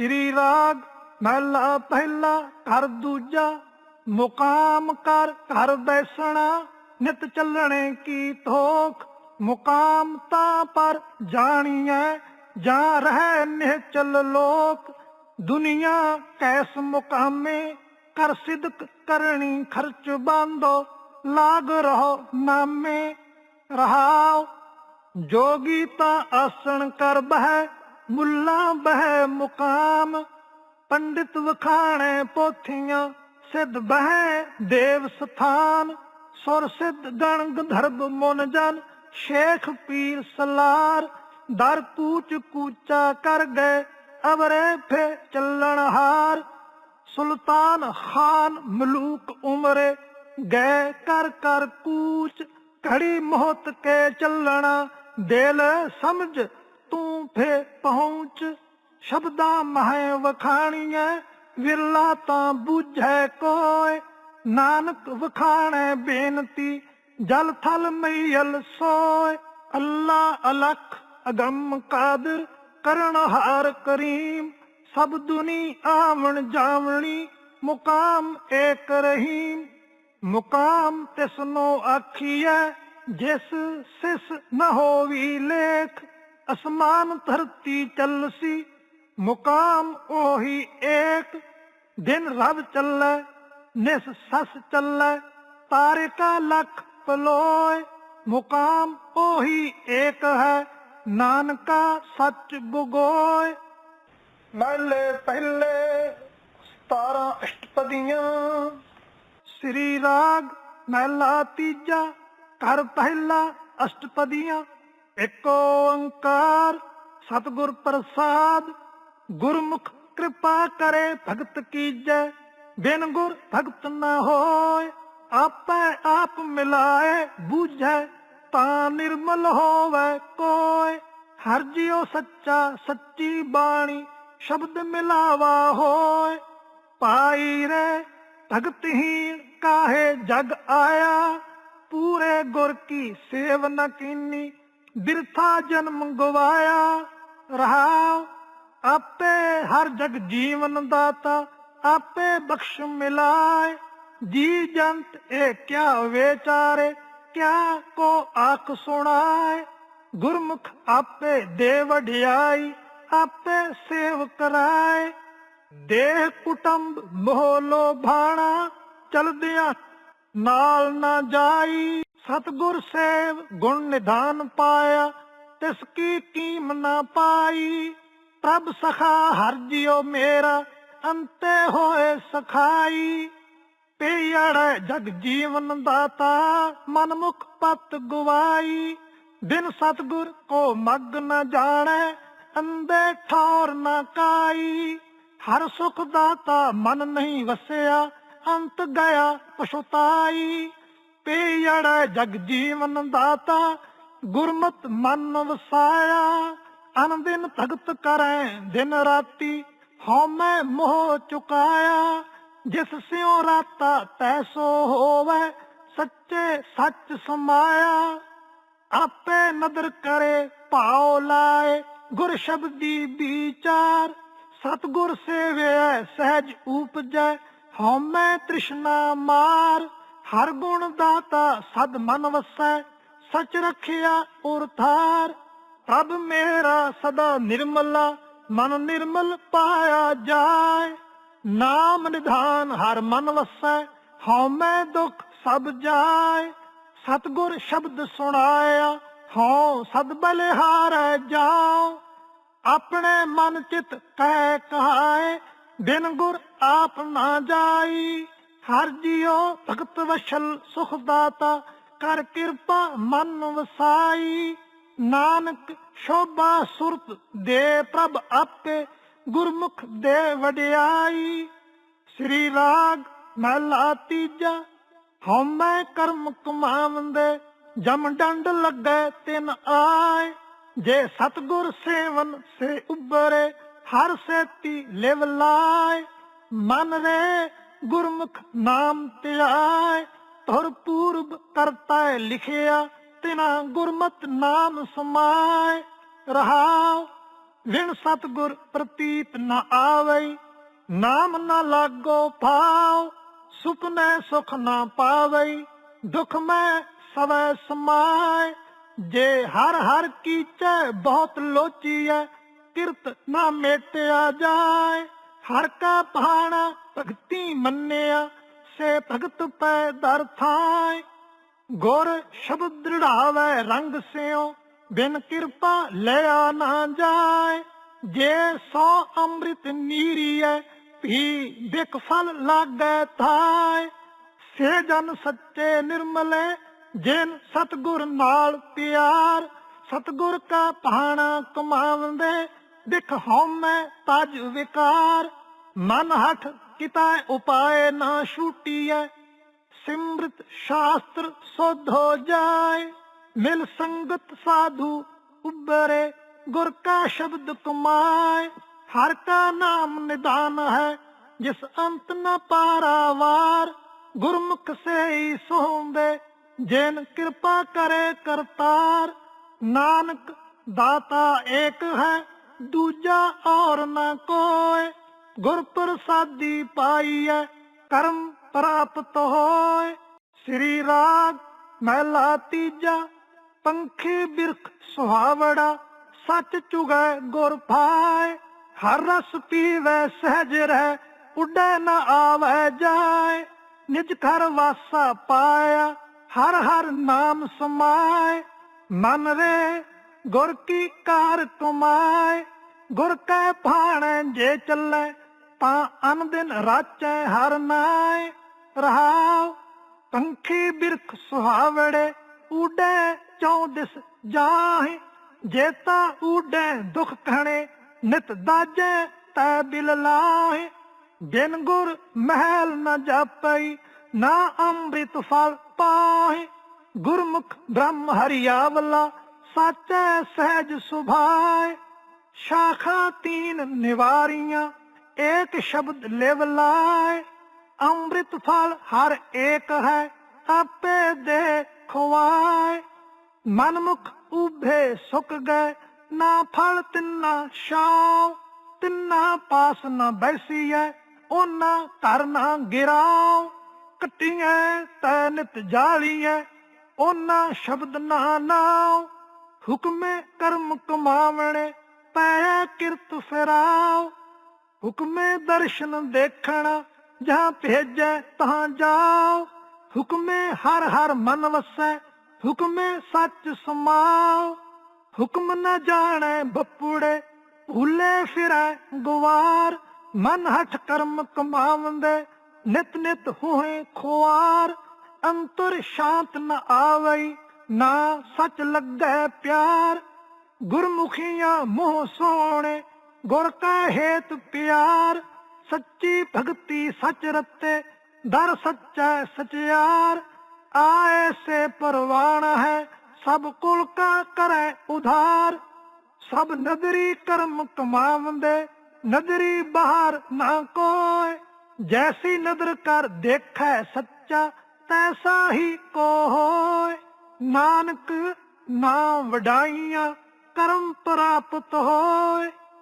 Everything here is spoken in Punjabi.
ਸ੍ਰੀ ਰਾਗ ਮਹਿਲਾ ਪਹਿਲਾ, ਘਰ ਦੂਜਾ, ਮੁਕਾਮ ਕਰ ਘਰ ਬੈਸਣਾ, ਨਿਤ ਚੱਲਣੇ ਕੀ ਥੋਖ ਮੁਕਾਮ ਤਾਂ ਪਰ ਜਾਣੀਐ, ਜਾਂ ਰਹਿ ਨਿਹਚਲ ਲੋਕ। ਦੁਨੀਆ ਕੈਸ ਮੁਕਾਮੇ ਕਰ ਸਿਦਕ ਕਰਨੀ ਖਰਚ ਬੰਦੋ, ਲਾਗ ਰਹੋ ਨਾਮੇ। ਰਹਾਓ ਜੋਗੀ ਤਾਂ ਆਸਣ ਕਰ ਬਹਿ ਮੁੱਲਾ ਬਹਿ ਮੁਕਾਮ, ਪੰਡਿਤ ਵਖਾਣੇ ਪੋਥੀਆਂ, ਸਿੱਧ ਬਹਿ ਦੇਵ ਸਥਾਨ, ਸੁਰ ਸਿੱਧ ਗਣ ਗੰਧਰਵ ਮਨ ਜਨ, ਸ਼ੇਖ ਪੀਰ ਸਲਾਰ, ਦਰ ਕੂਚ ਕੂਚਾ ਕਰ ਗਏ, ਅਵਰੇ ਫੇ ਚੱਲਣ ਹਾਰ, ਸੁਲਤਾਨ ਖਾਨ ਮਲੂਕ ਉਮਰੇ, ਗਏ ਕਰ ਕਰ ਕੂਚ, ਘੜੀ ਮੋਹਤ ਕੇ ਚੱਲਣਾ, ਦਿਲ ਸਮਝ ਤੂੰ ਫੇ ਪਹੁੰਚ। ਸ਼ਬਦਾਂ ਮਹਿ ਵਖਾਣੀਐ, ਵਿਰਲਾ ਤਾਂ ਬੁਝੈ ਕੋਇ। ਨਾਨਕ ਵਖਾਣੈ ਬੇਨਤੀ, ਜਲ ਥਲ ਮਈਲ ਸੋਇ। ਅੱਲਾ ਅਲਖ, ਅਗੰਮ ਕਾਦਰ, ਕਰਨ ਹਾਰ ਕਰੀਮ। ਸਭ ਦੁਨੀ ਆਵਣ ਜਾਵਣੀ, ਮੁਕਾਮ ਏਕ ਰਹੀਮ। ਮੁਕਾਮ ਤਿਸਨੋ ਆਖੀਐ, ਜਿਸ ਸਿਸ ਨ ਹੋਵੀ ਲੇਖ। ਅਸਮਾਨ ਧਰਤੀ ਚੱਲਸੀ ਮੁਕਾਮ ਉਹੀ ਏਕ। ਦਿਨ ਰਬ ਚੱਲੈ, ਨਿਸ ਸਸ ਚੱਲੈ ਤਾਰਿਕਾ ਲੱਖ ਪਲੋਏ। ਮੁਕਾਮ ਉਹੀ ਏਕ ਹੈ, ਨਾਨਕਾ ਸੱਚ ਬੁਗੋਏ। ਮਹਲੇ ਪਹਿਲੇ 17 ਅਸ਼ਟਪਦੀਆਂ, ਸ੍ਰੀ ਰਾਗ ਮਹਿਲਾ ਤੀਜਾ, ਘਰ ਪਹਿਲਾ ਅਸ਼ਟਪਦੀਆਂ। ਏਕ ਓੰਕਾਰ, ਸਤਿਗੁਰ ਪ੍ਰਸਾਦ। ਗੁਰਮੁਖ ਕਿਰਪਾ ਕਰੇ, ਭਗਤ ਕੀਜੈ ਬਿਨ ਗੁਰ ਭਗਤ ਨ ਹੋਏ, ਆਪੇ ਆਪ ਮਿਲਾਏ, ਬੂਝੈ, ਤਾਂ ਨਿਰਮਲ ਹੋਵੇ ਕੋਇ ਹਰ ਜਿਉ ਸੱਚਾ, ਸੱਚੀ ਬਾਣੀ, ਸ਼ਬਦ ਮਿਲਾਵਾ ਹੋਏ। ਪਾਈ ਰੇ ਭਗਤਹੀਣ ਕਾਹੇ ਜਗ ਆਇਆ। ਪੂਰੇ ਗੁਰ ਕੀ ਸੇਵ ਨ ਕੀਨੀ ਬਿਰਥਾ ਜਨਮ ਗਵਾਇਆ ਰਹਾ ਆਪੇ ਹਰ ਜਗ ਜੀਵਨ ਦਾਤਾ, ਆਪੇ ਬਖਸ਼ ਮਿਲਾਏ, ਜੀ ਜੰਤ ਇਹ ਕਿਆ ਵਿਚਾਰੇ, ਕਿਆ ਕੋ ਆਖ ਸੁਣਾਏ, ਗੁਰਮੁਖ ਆਪੇ ਦੇ ਵਡਿਆਈ, ਆਪੇ ਸੇਵ ਕਰਾਏ, ਦੇਹ ਕੁਟੰਬ ਮੋਹ ਲੋਭਾਣਾ, ਚਲਦਿਆਂ ਨਾਲ ਨਾ ਜਾਈ। ਸਤਗੁਰ ਸੇਵ ਗੁਣ ਨਿਧਾਨ ਪਾਇਆ, ਤਿਸ ਕੀ ਕੀਮ ਨਾ ਪਾਈ। ਪ੍ਰਭ ਸਖਾ ਹਰ ਜਿਉ ਮੇਰਾ, ਅੰਤੇ ਹੋਏ ਸਖਾਈ। ਪੇੜ ਜਗ ਜੀਵਨ ਦਾਤਾ ਮਨ ਮੁਖ ਪਤ ਗਵਾਈ। ਬਿਨ ਸਤਗੁਰ ਕੋ ਮਗ ਨ ਜਾਣੈ, ਅੰਦੇ ਠੌਰ ਨ ਕਾਈ। ਹਰ ਸੁਖ ਦਾਤਾ ਮਨ ਨਹੀਂ ਵਸਿਆ, ਅੰਤ ਗਿਆ ਪਛਤਾਈ। ਪੇੜ ਜਗ ਜੀਵਨ ਦਾਤਾ, ਗੁਰਮਤ ਮਨ ਵਸਾਇਆ। ਅਨਦਿਨ ਭਗਤ ਕਰੈ ਦਿਨ ਰਾਤੀ ਹਉਮੈ ਮੋਹ ਚੁਕਾਇਆ। ਜਿਸ ਸਿਉ ਰਾਤਾ ਤੈਸੋ ਹੋਵੇ, ਸੱਚੇ ਸੱਚ ਸਮਾਇਆ। ਆਪੇ ਨਦਰ ਕਰੇ, ਭਾਉ ਲਾਏ, ਗੁਰ ਸ਼ਬਦੀ ਵਿਚਾਰ। ਸਤਗੁਰ ਸੇਵਿਆ ਸਹਿਜ ਉਪਜੈ ਹਉਮੈ ਤ੍ਰਿਸ਼ਨਾ ਮਾਰ। ਹਰ ਗੁਣ ਦਾਤਾ ਸਦ ਮਨ ਵਸੈ, ਸਚ ਰਖਿਆ ਉਰ ਥਾਰ ਪ੍ਰਭ ਮੇਰਾ ਸਦਾ ਨਿਰਮਲਾ, ਮਨ ਨਿਰਮਲ ਪਾਇਆ ਜਾਏ। ਨਾਮ ਨਿਧਾਨ ਹਰ ਮਨ ਵਸੈ ਹਉਮੈ ਦੁਖ ਸਭ ਜਾਏ। ਸਤਗੁਰ ਸ਼ਬਦ ਸੁਣਾਇਆ, ਹਉ ਸਦ ਬਲਿਹਾਰੈ ਜਾਓ ਆਪਣੇ ਮਨ ਚਿਤ ਕਹਿ ਕਹਾਏ, ਬਿਨ ਗੁਰ ਆਪ ਨਾ ਜਾਈ। ਹਰ ਜਿਉ ਭਗਤ ਵਸ਼ਲ ਸੁਖ ਦਾਤਾ, ਕਰ ਕਿਰਪਾ ਮਨ ਵਸਾਈ। ਨਾਨਕ ਸ਼ੋਭਾ ਸੁਰਤ ਦੇ ਪ੍ਰਭ ਆਪੇ, ਗੁਰਮੁਖ ਦੇ ਵਡਿਆਈ। ਸ੍ਰੀ ਰਾਗ ਮਹਿਲਾ ਤੀਜਾ ਹਉਮੈ ਕਰਮ ਕਮਾਵੰਦੇ, ਜਮ ਡੰਡ ਲੱਗੇ ਤਿਨ ਆਏ। ਜੇ ਸਤਗੁਰ ਸੇਵਨ ਸੇ ਉਬਰੇ ਹਰ ਸੇਤੀ ਲਿਵ ਲਾਏ। ਮਨ ਰੇ ਗੁਰਮੁਖ ਨਾਮ ਧਿਆਏ ਧੁਰ ਪੂਰਬ ਕਰਤਾ ਲਿਖਿਆ, ਤਿਨਾ ਗੁਰਮਤ ਨਾਮ ਸਮਾਏ। ਰਹਾਉ, ਵਿਣ ਸਤਗੁਰ ਪ੍ਰਤੀਤ ਨ ਆਵਈ ਨਾਮ ਨ ਲਾਗੋ ਭਾਉ ਸੁਪਨੇ ਸੁਖ ਨ ਪਾਵਈ ਦੁਖ ਮੈਂ ਸਵੈ ਸਮਾਏ। ਜੇ ਹਰ ਹਰ ਕੀਚੈ ਬਹੁਤ ਲੋਚੀ ਲੋਚੀਐ, ਕਿਰਤ ਨਾ ਮੇਟਿਆ ਜਾਏ। ਹਰ ਕਾ ਪਹਾਣਾ ਭਗਤੀ ਮੰਨਿਆ, ਸੇ ਭਗਤ ਪੈ ਦਰ ਥਾਏ। ਗੁਰ ਸ਼ਬਦ ਦ੍ਰਿੜਾਵੇ ਰੰਗ ਸਿਓ ਬਿਨ ਕਿਰਪਾ ਲਿਆ ਨਾ ਜਾਏ। ਜੇ ਸੋ ਅੰਮ੍ਰਿਤ ਨੀਰੀਐ, ਭੀ ਬਿਕ ਫਲ ਲਾਗੈ ਥਾਏ। ਸੇ ਜਨ ਸੱਚੇ ਨਿਰਮਲੇ, ਜਿਨ ਸਤਗੁਰ ਨਾਲ ਪਿਆਰ। ਸਤਗੁਰ ਕਾ ਭਾਣਾ ਕਮਾਵੰਦੇ ਦਿਖ ਹਉਮੈ ਤਜ ਵਿਕਾਰ। ਮਨ ਹਠ ਕਿਤਾ ਉਪਾਏ ਨਾ ਛੂਟੀਐ। ਸਿਮਰਤ ਸ਼ਾਸਤਰ ਸੁਧ ਹੋ ਜਾਏ। ਮਿਲ ਸੰਗਤ ਸਾਧੂ ਉਬਰੇ ਗੁਰ ਕਾ ਸ਼ਬਦ ਕਮਾਏ। ਹਰ ਕਾ ਨਾਮ ਨਿਦਾਨ ਹੈ, ਜਿਸ ਅੰਤ ਨ ਪਾਰਾਵਾਰ ਗੁਰਮੁਖ ਸੇ ਹੀ ਸੋਹੰਦੇ ਜਿਨ ਕਿਰਪਾ ਕਰੇ ਕਰਤਾਰ। ਨਾਨਕ ਦਾਤਾ ਏਕ ਹੈ ਦੂਜਾ ਔਰ ਨਾ ਕੋਏ ਗੁਰ ਪ੍ਰਸਾਦੀ ਪਾਈਐ, ਕਰਮ ਪ੍ਰਾਪਤ ਹੋਏ ਸ੍ਰੀ ਰਾਗ ਮਹਿਲਾ ਤੀਜਾ, ਪੰਖੀ ਬਿਰਖ ਸੁਹਾਵੜਾ, ਸੱਚ ਚੁਗੈ ਗੁਰ ਭਾਏ ਹਰ ਰਸ ਪੀਵੈ ਸਹਿਜ ਰਹਿ, ਉੱਡੇ ਨਾ ਆਵੈ ਜਾਏ ਨਿਜ ਘਰ ਵਾਸਾ ਪਾਇਆ, ਹਰ ਹਰ ਨਾਮ ਸਮਾਏ ਮਨ ਰੇ ਗੁਰ ਕੀ ਕਾਰ ਕਮਾਏ ਗੁਰ ਕੈ ਭਾਣੇ ਜੇ ਚੱਲੇ, ਤਾਂ ਅਨ ਦਿਨ ਰਾਚੈ ਹਰ ਨਾਏ। ਰਹਾਉ ਪੰਖੀ ਬਿਰਖ ਸੁਹਾਵੜੇ ਉਡੇ ਚੌਦਿਸ ਜਾਹੇ। ਜੇਤਾ ਉਡੇ ਦੁਖ ਖਣੇ ਨਿਤ ਦਾਜੈ ਤੈ ਬਿਲ ਲਾਹੇ। ਬਿਨ ਗੁਰ ਮਹਿਲ ਨ ਜਾਪਈ, ਨਾ ਅੰਮ੍ਰਿਤ ਫਲ ਪਾਹੇ। ਗੁਰਮੁਖ ਬ੍ਰਹਮ ਹਰਿਆਵਲਾ ਸਾਚੈ ਸਹਿਜ ਸੁਭਾਏ, ਸ਼ਾਖਾ ਤੀਨ ਨਿਵਾਰੀਆਂ, ਏਕ ਸ਼ਬਦ ਲਿਵ ਲਾਏ। ਅੰਮ੍ਰਿਤ ਫਲ ਹਰ ਏਕ ਹੈ, ਆਪੇ ਦੇ ਖਵਾਏ ਮਨਮੁਖ ਉਭੇ ਸੁਕ ਗਏ, ਨਾ ਫਲ ਤਿੰਨਾ ਸ਼ਾਉ ਤਿੰਨਾ ਪਾਸ ਨਾ ਬੈਸੀਐ ਉਹਨਾਂ ਘਰ ਨਾ ਗਿਰਾਉ। ਕਟੀਆਂ ਤੈ ਨਿਤ ਜਾਲੀਐ ਉਹਨਾਂ ਸ਼ਬਦ ਨਾ ਨਾਉ। ਹੁਕਮੇ ਕਰਮ ਕਮਾਵਣੇ ਪੈ ਕਿਰਤ ਫਿਰਾਉ ਹੁਕਮੇ ਦਰਸ਼ਨ ਦੇਖਣ, ਜਾਂ ਭੇਜੈ ਤਾਂ ਜਾਓ। ਹੁਕਮੇ ਹਰ ਹਰ ਮਨ ਵਸੈ, ਹੁਕਮੇ ਸੱਚ ਸਮਾਓ। ਹੁਕਮ ਨਾ ਜਾਣੈ ਬੱਪੂੜੇ, ਭੁੱਲੇ ਫਿਰੈ ਗਵਾਰ। ਮਨ ਹਠ ਕਰਮ ਕਮਾਵੰਦੇ, ਨਿਤ ਨਿਤ ਹੋਏ ਖੁਆਰ। ਅੰਤਰ ਸ਼ਾਂਤ ਨ ਆਵਈ ਨਾ ਸੱਚ ਲੱਗੈ ਪਿਆਰ, ਗੁਰਮੁਖੀਆਂ ਮੋਹ ਸੋਹਣੇ, ਗੁਰ ਕਾ ਹੇਤ ਪਿਆਰ, ਸੱਚੀ ਭਗਤੀ ਸੱਚ ਰਤੇ, ਦਰ ਸੱਚੈ ਸਚਿਆਰ, ਆਏ ਸੇ ਪਰਵਾਨ ਹੈ, ਸਭ ਕੁਲ ਕਾ ਕਰੈ ਉਧਾਰ। ਸਭ ਨਦਰੀ ਕਰਮ ਕਮਾਵੰਦੇ, ਨਦਰੀ ਬਾਹਰ ਨਾ ਕੋਏ। ਜੈਸੀ ਨਦਰ ਕਰ ਦੇਖੈ ਸੱਚਾ, ਤੈਸਾ ਹੀ ਕੋ ਹੋਏ। ਨਾਨਕ ਨਾ ਵਡਾਈਆਂ ਕਰਮ ਪ੍ਰਾਪਤ ਹੋਏ।